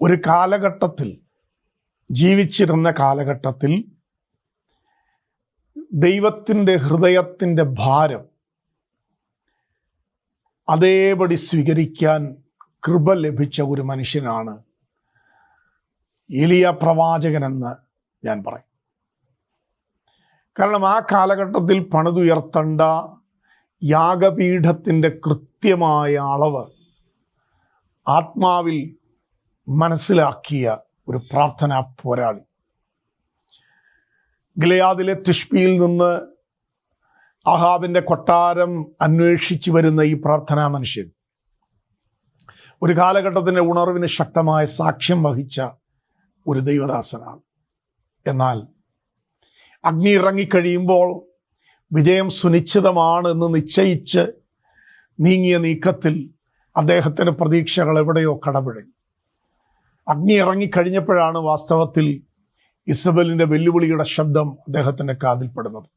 ഒരു കാലഘട്ടത്തിൽ ജീവിച്ചിരുന്ന കാലഘട്ടത്തിൽ ദൈവത്തിന്റെ ഹൃദയത്തിന്റെ ഭാരം അതേപടി സ്വീകരിക്കാൻ കൃപ ലഭിച്ച ഒരു മനുഷ്യനാണ് എലിയ പ്രവാചകനെന്ന് ഞാൻ പറയും. കാരണം ആ കാലഘട്ടത്തിൽ പണിതുയർത്തേണ്ട യാഗപീഠത്തിന്റെ കൃത്യമായ അളവ് ആത്മാവിൽ മനസ്സിലാക്കിയ ഒരു പ്രാർത്ഥനാ പോരാളി. ഗിലയാദിലെ തിഷ്പിയിൽ നിന്ന് അഹാബിന്റെ കൊട്ടാരം അന്വേഷിച്ചു വരുന്ന ഈ പ്രാർത്ഥനാ മനുഷ്യൻ ഒരു കാലഘട്ടത്തിന്റെ ഉണർവിന് ശക്തമായ സാക്ഷ്യം വഹിച്ച ഒരു ദൈവദാസനാണ്. എന്നാൽ അഗ്നി ഇറങ്ങിക്കഴിയുമ്പോൾ വിജയം സുനിശ്ചിതമാണ് എന്ന് നിശ്ചയിച്ച് നീങ്ങിയ നീക്കത്തിൽ അദ്ദേഹത്തിന് പ്രതീക്ഷകൾ എവിടെയോ കടപിഴങ്ങി അഗ്നി ഇറങ്ങിക്കഴിഞ്ഞപ്പോഴാണ് വാസ്തവത്തിൽ ഇസബലിന്റെ വെല്ലുവിളിയുടെ ശബ്ദം അദ്ദേഹത്തിന്റെ കാതിൽപ്പെടുന്നത്.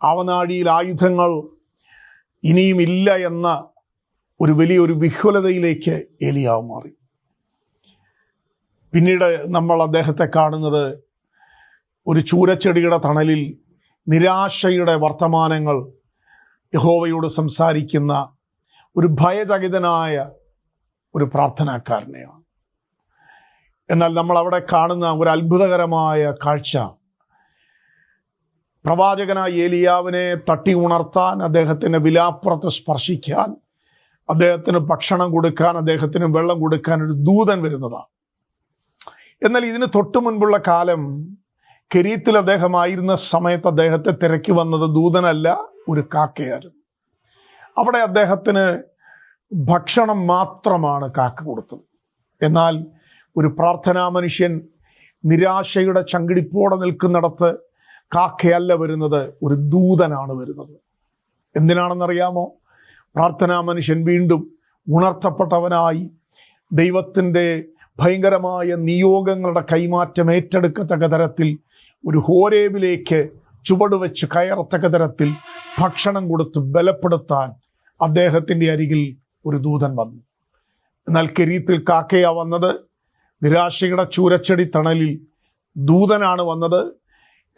ആവനാഴിയിൽ ആയുധങ്ങൾ ഇനിയും ഇല്ല എന്ന ഒരു വലിയൊരു വിഹ്വലതയിലേക്ക് ഏലിയാവ് മാറി. പിന്നീട് നമ്മൾ അദ്ദേഹത്തെ കാണുന്നത് ഒരു ചൂരച്ചെടിയുടെ തണലിൽ നിരാശയുടെ വർത്തമാനങ്ങൾ യഹോവയോട് സംസാരിക്കുന്ന ഒരു ഭയചകിതനായ ഒരു പ്രാർത്ഥനാക്കാരനെയാണ്. എന്നാൽ നമ്മൾ അവിടെ കാണുന്ന ഒരു അത്ഭുതകരമായ കാഴ്ച. പ്രവാചകനായ ഏലിയാവിനെ തട്ടി ഉണർത്താൻ അദ്ദേഹത്തിന്റെ വിലാപ്പുറത്ത് സ്പർശിക്കാൻ അദ്ദേഹത്തിന് ഭക്ഷണം കൊടുക്കാൻ അദ്ദേഹത്തിന് വെള്ളം കൊടുക്കാൻ ഒരു ദൂതൻ വരുന്നതാണ്. എന്നാൽ ഇതിന് തൊട്ടു മുൻപുള്ള കാലം കെരീത്തിൽ അദ്ദേഹമായിരുന്ന സമയത്ത് അദ്ദേഹത്തെ തിരക്കി വന്നത് ദൂതനല്ല ഒരു കാക്കയായിരുന്നു. അവിടെ അദ്ദേഹത്തിന് ഭക്ഷണം മാത്രമാണ് കാക്ക കൊടുത്തത്. എന്നാൽ ഒരു പ്രാർത്ഥനാ മനുഷ്യൻ നിരാശയുടെ ചങ്കിടിപ്പോടെ നിൽക്കുന്നിടത്ത് കാക്കയല്ല വരുന്നത് ഒരു ദൂതനാണ് വരുന്നത്. എന്തിനാണെന്നറിയാമോ? പ്രാർത്ഥനാ മനുഷ്യൻ വീണ്ടും ഉണർത്തപ്പെട്ടവനായി ദൈവത്തിന്റെ ഭയങ്കരമായ നിയോഗങ്ങളുടെ കൈമാറ്റം ഏറ്റെടുക്കത്തക്ക തരത്തിൽ ഒരു ഹോരേബിലേക്ക് ചുവടുവെച്ച് കയറത്തക്ക തരത്തിൽ ഭക്ഷണം കൊടുത്ത് ബലപ്പെടുത്താൻ അദ്ദേഹത്തിന്റെ അരികിൽ ഒരു ദൂതൻ വന്നു. എന്നാൽ കെരീത്തിൽ കാക്കയാ വന്നത് നിരാശയുടെ ചൂരച്ചെടി തണലിൽ ദൂതനാണ് വന്നത്.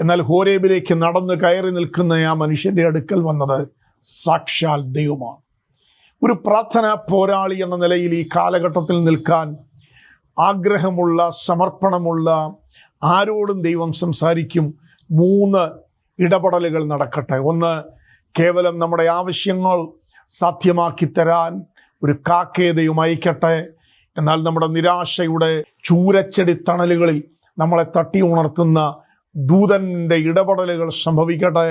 എന്നാൽ ഹോരേബിലേക്ക് നടന്ന് കയറി നിൽക്കുന്ന ആ മനുഷ്യന്റെ അടുക്കൽ വന്നത് സാക്ഷാൽ ദൈവമാണ്. ഒരു പ്രാർത്ഥന പോരാളി എന്ന നിലയിൽ ഈ കാലഘട്ടത്തിൽ നിൽക്കാൻ ആഗ്രഹമുള്ള സമർപ്പണമുള്ള ആരോടും ദൈവം സംസാരിക്കും മൂന്ന് ഇടപെടലുകൾ നടക്കട്ടെ. ഒന്ന് കേവലം നമ്മുടെ ആവശ്യങ്ങൾ സാധ്യമാക്കി തരാൻ ഒരു കാക്കയെ ദൈവം അയക്കട്ടെ. എന്നാൽ നമ്മുടെ നിരാശയുടെ ചൂരച്ചെടി തണലുകളിൽ നമ്മളെ തട്ടി ഉണർത്തുന്ന ദൂതന്റെ ഇടപെടലുകൾ സംഭവിക്കട്ടെ.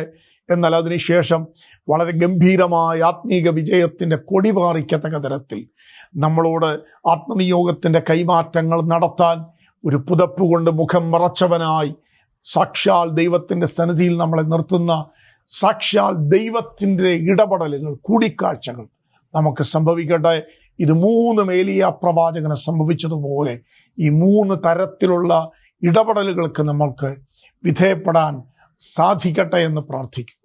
എന്നാൽ അതിനുശേഷം വളരെ ഗംഭീരമായ ആത്മീക വിജയത്തിന്റെ കൊടി പാറിക്കത്തക്ക തരത്തിൽ നമ്മളോട് ആത്മനിയോഗത്തിന്റെ കൈമാറ്റങ്ങൾ നടത്താൻ ഒരു പുതപ്പ് കൊണ്ട് മുഖം മറച്ചവനായി സാക്ഷാൽ ദൈവത്തിന്റെ സന്നിധിയിൽ നമ്മളെ നിർത്തുന്ന സാക്ഷാൽ ദൈവത്തിന്റെ ഇടപെടലുകൾ കൂടിക്കാഴ്ചകൾ നമുക്ക് സംഭവിക്കട്ടെ. ഇത് മൂന്ന് മേലിയ പ്രവാചകന് സംഭവിച്ചതുപോലെ ഈ മൂന്ന് തരത്തിലുള്ള ഇടപെടലുകൾക്ക് നമ്മൾക്ക് വിധേയപ്പെടാൻ സാധിക്കട്ടെ എന്ന് പ്രാർത്ഥിക്കും